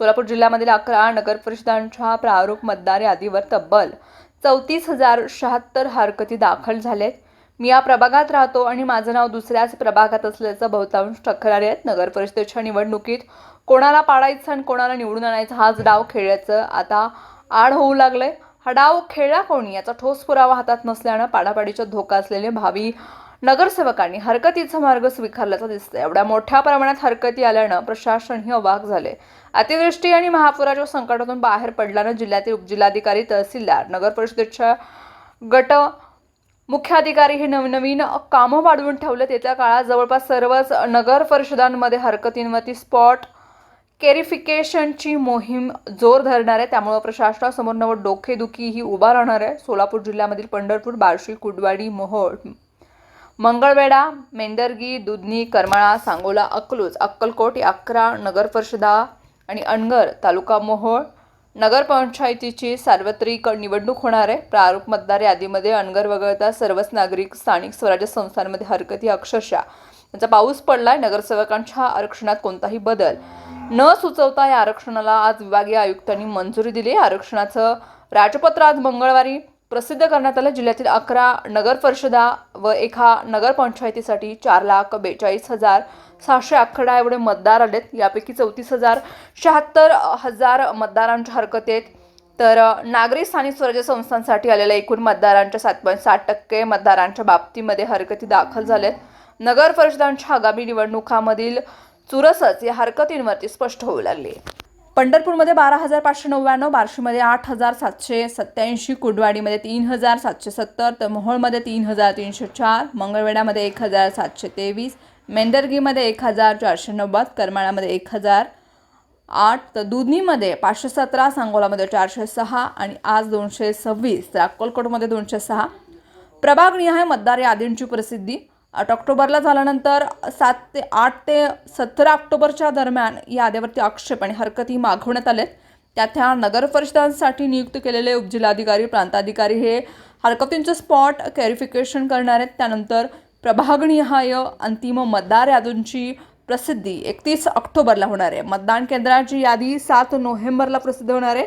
सोलापूर जिल्ह्यामधील अकरा नगर परिषदांच्या प्रारूप मतदार यादीवर तब्बल चौतीस हजार शहात्तर हरकती दाखल झालेत. मी या प्रभागात राहतो आणि माझं नाव दुसऱ्याच प्रभागात असल्याचं बहुतांश तक्रारी आहेत. नगर परिषदेच्या निवडणुकीत कोणाला पाडायचं आणि कोणाला निवडून आणायचं हाच डाव खेळायचं आता आड होऊ लागलंय. हा डाव खेळला कोणी? याचा ठोस पुरावा हातात नसल्यानं पाडापाडीचा धोका असलेले भावी नगरसेवकांनी हरकतीचा मार्ग स्वीकारल्याचं दिसतंय. एवढ्या मोठ्या प्रमाणात हरकती आल्यानं प्रशासनही अवाक झाले अतिवृष्टी आणि महापुराच्या संकटातून बाहेर पडल्यानं जिल्ह्यातील उपजिल्हाधिकारी तहसीलदार नगर परिषदेच्या गट मुख्याधिकारी हे नवनवीन कामं वाढवून ठेवलेत. येत्या काळात जवळपास सर्वच नगर परिषदांमध्ये हरकतींवरती स्पॉट केरिफिकेशनची मोहीम जोर धरणार आहे. त्यामुळं प्रशासनासमोर नवं डोकेदुखी ही उभा राहणार आहे. सोलापूर जिल्ह्यामधील पंढरपूर बार्शी कुडवाडी मोहोळ मंगळवेढा मेंढरगी दुधनी करमाळा सांगोला अकलूज अक्कलकोट या अकरा नगरपरिषदा आणि अणगर तालुका मोहोळ. नगरपंचायतीची सार्वत्रिक निवडणूक होणार. आहे प्रारूप मतदार यादीमध्ये अणगर वगळता सर्वच नागरिक स्थानिक स्वराज्य संस्थांमध्ये हरकती अक्षरशः. त्यांचा पाऊस पडलाय. नगरसेवकांच्या आरक्षणात कोणताही बदल न सुचवता या आरक्षणाला आज विभागीय आयुक्तांनी मंजुरी दिली. आरक्षणाचं राजपत्र आज मंगळवारी प्रसिद्ध करण्यात आलं. जिल्ह्यातील अकरा नगर परिषदा व एका नगरपंचायतीसाठी चार लाख बेचाळीस हजार सहाशे अकरा एवढे मतदार आलेत. यापैकी चौतीस हजार शहात्तर हजार मतदारांच्या हरकत आहेत तर नागरी स्थानिक स्वराज्य संस्थांसाठी आलेल्या एकूण मतदारांच्या सात पॉईंट साठ टक्के मतदारांच्या बाबतीमध्ये हरकती दाखल झाल्यात नगर परिषदांच्या आगामी निवडणुकामधील चुरसच या हरकतींवरती स्पष्ट होऊ लागली. पंढरपूरमध्ये बारा हजार पाचशे नव्याण्णव बार्शीमध्ये आठ हजार सातशे सत्याऐंशी कुडवाडीमध्ये तीन हजार सातशे सत्तर तर मोहोळमध्ये तीन हजार तीनशे चार मंगळवेढ्यामध्ये एक हजार सातशे तेवीस मेंढरगीमध्ये एक हजार चारशे नव्वद करमाळामध्ये एक हजार आठ तर दुधनीमध्ये पाचशे सतरा सांगोलामध्ये चारशे सहा आणि आज दोनशे सव्वीस तर अक्कलकोटमध्ये दोनशे सहा. प्रभागनिहाय मतदार यादींची प्रसिद्धी. आठ ऑक्टोबरला झाल्यानंतर सात ते आठ ते सतरा ऑक्टोबरच्या दरम्यान या याद्यावरती आक्षेप आणि हरकती मागवण्यात आलेत. त्यात ह्या नगर परिषदांसाठी नियुक्त केलेले उपजिल्हाधिकारी प्रांताधिकारी हे हरकतींचं स्पॉट कॅरिफिकेशन करणार आहेत. त्यानंतर प्रभागनिहाय अंतिम मतदार यादींची प्रसिद्धी एकतीस ऑक्टोबरला होणार आहे. मतदान केंद्राची यादी सात नोव्हेंबरला प्रसिद्ध होणार आहे.